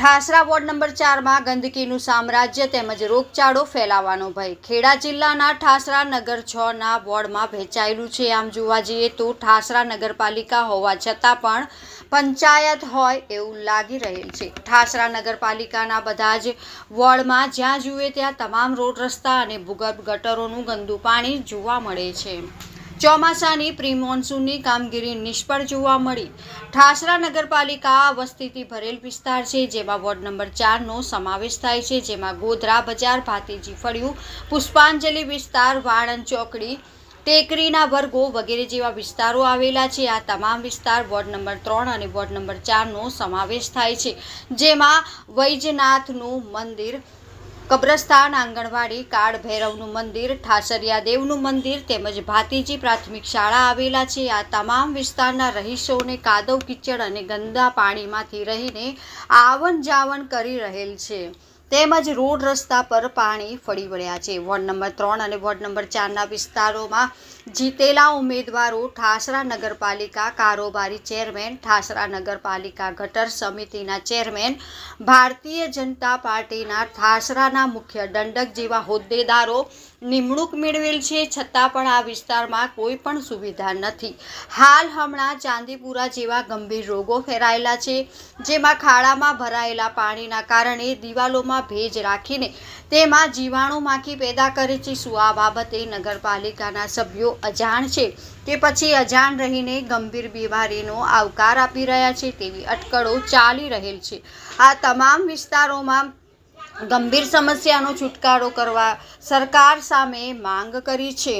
Thasra ward number ચારમાં ગંદકીનું સામ્રાજ્ય તેમજ રોગચાળો ફેલાવાનો ભય. ખેડા જિલ્લાના ઠાસરા નગર છ ના વોર્ડમાં વહેંચાયેલું છે. આમ જોવા જઈએ તો ઠાસરા નગરપાલિકા હોવા છતાં પણ પંચાયત હોય એવું લાગી રહેલ છે. ઠાસરા નગરપાલિકાના બધા જ વોર્ડમાં જ્યાં જુએ ત્યાં તમામ રોડ રસ્તા અને ભૂગર્ભ ગટરોનું ગંદુ પાણી જોવા મળે છે. ચોમાસાની પ્રી મોન્સૂનની કામગીરી નિષ્ફળ જોવા મળી. ઠાસરા નગરપાલિકા વસ્તીથી ભરેલ વિસ્તાર છે, જેમાં વોર્ડ નંબર ચારનો સમાવેશ થાય છે, જેમાં ગોધરા બજાર, ભાતીજી ફળિયું, પુષ્પાંજલિ વિસ્તાર, વાણંદ ચોકડી, ટેકરીના વર્ગો વગેરે જેવા વિસ્તારો આવેલા છે. આ તમામ વિસ્તાર વોર્ડ નંબર ત્રણ અને વોર્ડ નંબર ચારનો સમાવેશ થાય છે, જેમાં વૈજનાથનું મંદિર કબ્રસ્તાન, આંગણવાડી, કાળ ભૈરવનું મંદિર, ઠાસરિયા દેવનું મંદિર તેમજ ભાતીજી પ્રાથમિક શાળા આવેલા છે. આ તમામ વિસ્તારના રહીશોને કાદવ, કિચડ અને ગંદા પાણીમાંથી રહીને આવન જાવન કરી રહેલ છે. તેમજ રોડ રસ્તા પર પાણી ફળી વળ્યા છે. વોર્ડ નંબર ત્રણ અને વોર્ડ નંબર ચારના વિસ્તારોમાં જીતેલા ઉમેદવારો ઠાસરા નગરપાલિકા કારોબારી ચેરમેન, ઠાસરા નગરપાલિકા ગટર સમિતિના ચેરમેન, ભારતીય જનતા પાર્ટીના ઠાસરાના મુખ્ય દંડક જેવા હોદ્દેદારો નિમણૂક મેળવેલ છે. છતાં પણ આ વિસ્તારમાં કોઈ પણ સુવિધા નથી. હાલ હમણાં ચાંદીપુરા જેવા ગંભીર રોગો ફેરાયેલા છે. જેમાં ખાડામાં ભરાયેલા પાણીના કારણે દિવાલોમાં ભેજ રાખીને તેમાં જીવાણુ માખી પેદા કરે છે. શું આ બાબતે નગરપાલિકાના સભ્યો અજાણ છે કે પછી અજાણ રહીને ગંભીર બીમારીનો આવકાર આપી રહ્યા છે તેવી અટકળો ચાલી રહેલ છે. આ તમામ વિસ્તારોમાં ગંભીર સમસ્યાનો છુટકારો કરવા સરકાર સામે માંગ કરી છે.